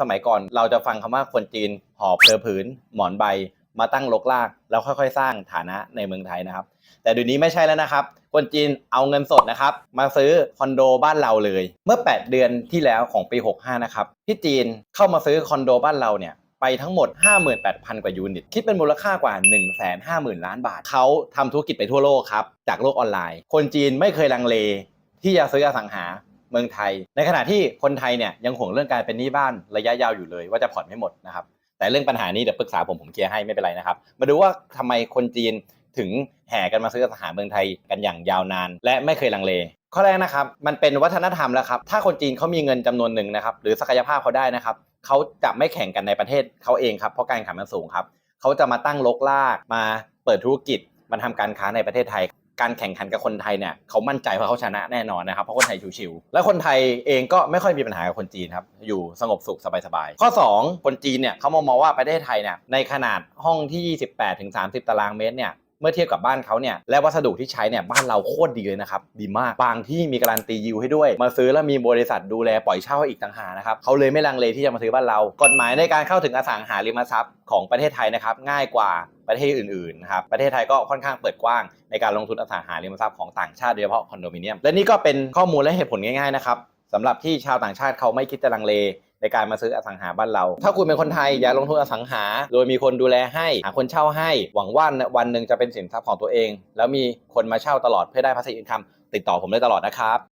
สมัยก่อนเราจะฟังคำว่าคนจีนหอบเพอผืน หมอนใบ มาตั้งลกลาก แล้วค่อยๆ สร้างฐานะในเมืองไทยนะครับ แต่เดี๋ยวนี้ไม่ใช่แล้วนะครับ คนจีนเอาเงินสดนะครับ มาซื้อคอนโดบ้านเราเลย เมื่อ 8 เดือนที่แล้วของปี 65 นะครับที่จีนเข้ามาซื้อคอนโดบ้านเราเนี่ยไปทั้งหมด 58,000 กว่ายูนิต คิดเป็นมูลค่ากว่า 150,000 ล้านบาท เขาทำธุรกิจไปทั่วโลกครับ จากโลกออนไลน์ คนจีนไม่เคยลังเลที่จะซื้ออสังหา เมืองไทย ในขณะที่คนไทยเนี่ยยังห่วงเรื่องการเป็นหนี้บ้านระยะยาวอยู่เลย ว่าจะผ่อนไม่หมดนะครับแต่เรื่องปัญหานี้เดี๋ยวปรึกษาผมผมเคลียร์ให้ไม่เป็นไรนะครับ มาดูว่าทำไมคนจีนถึงแห่กันมาซื้ออสังหาเมืองไทยกันอย่างยาวนาน และไม่เคยลังเลข้อแรกนะครับมันเป็นวัฒนธรรมแล้วครับถ้าคนจีนเขามีเงินจำนวนหนึ่งนะครับหรือศักยภาพเขาได้นะครับเขาจะไม่แข่งกันในประเทศเขาเองครับเพราะการแข่งขันมันสูงครับเขาจะมาตั้งลกลากมาเปิดธุรกิจมาทำการค้าในประเทศไทย การแข่งขันกับคนไทยเนี่ยเขามั่นใจว่าเขาชนะแน่นอนนะครับเพราะคนไทยชิวๆและคนไทยเองก็ไม่ค่อยมีปัญหากับคนจีนครับอยู่สงบสุขสบายๆข้อ 2 คนจีนเนี่ยเขามองมองว่าประเทศไทยเนี่ยในขนาดห้องที่ 28ถึง30 ตารางเมตรเนี่ย เมื่อเทียบกับบ้านเขาเนี่ยและวัสดุที่ใช้เนี่ยบ้านเราโคตรดีเลยนะครับดีมากบางที่มีการันตียิวให้ด้วย มาซื้อแล้วมีบริษัทดูแลปล่อยเช่าให้อีกต่างหากนะครับเขาเลยไม่ลังเลที่จะมาซื้อบ้านเรา กฎหมายในการเข้าถึงอสังหาริมทรัพย์ของประเทศไทยนะครับง่ายกว่าประเทศอื่นๆนะครับประเทศไทยก็ค่อนข้างเปิดกว้างในการลงทุนอสังหาริมทรัพย์ของต่างชาติโดยเฉพาะคอนโดมิเนียมและนี่ก็เป็นข้อมูลและเหตุผลง่ายๆนะครับสำหรับที่ชาวต่างชาติเขาไม่คิดจะลังเล ในการมาซื้ออสังหาบ้านเรา ถ้าคุณเป็นคนไทยอยากลงทุนอสังหา โดยมีคนดูแลให้หาคนเช่าให้ หวังว่าวันหนึ่งจะเป็นสินทรัพย์ของตัวเอง แล้วมีคนมาเช่าตลอดเพื่อได้ภาษีอินคัมติดต่อผมได้ตลอดนะครับ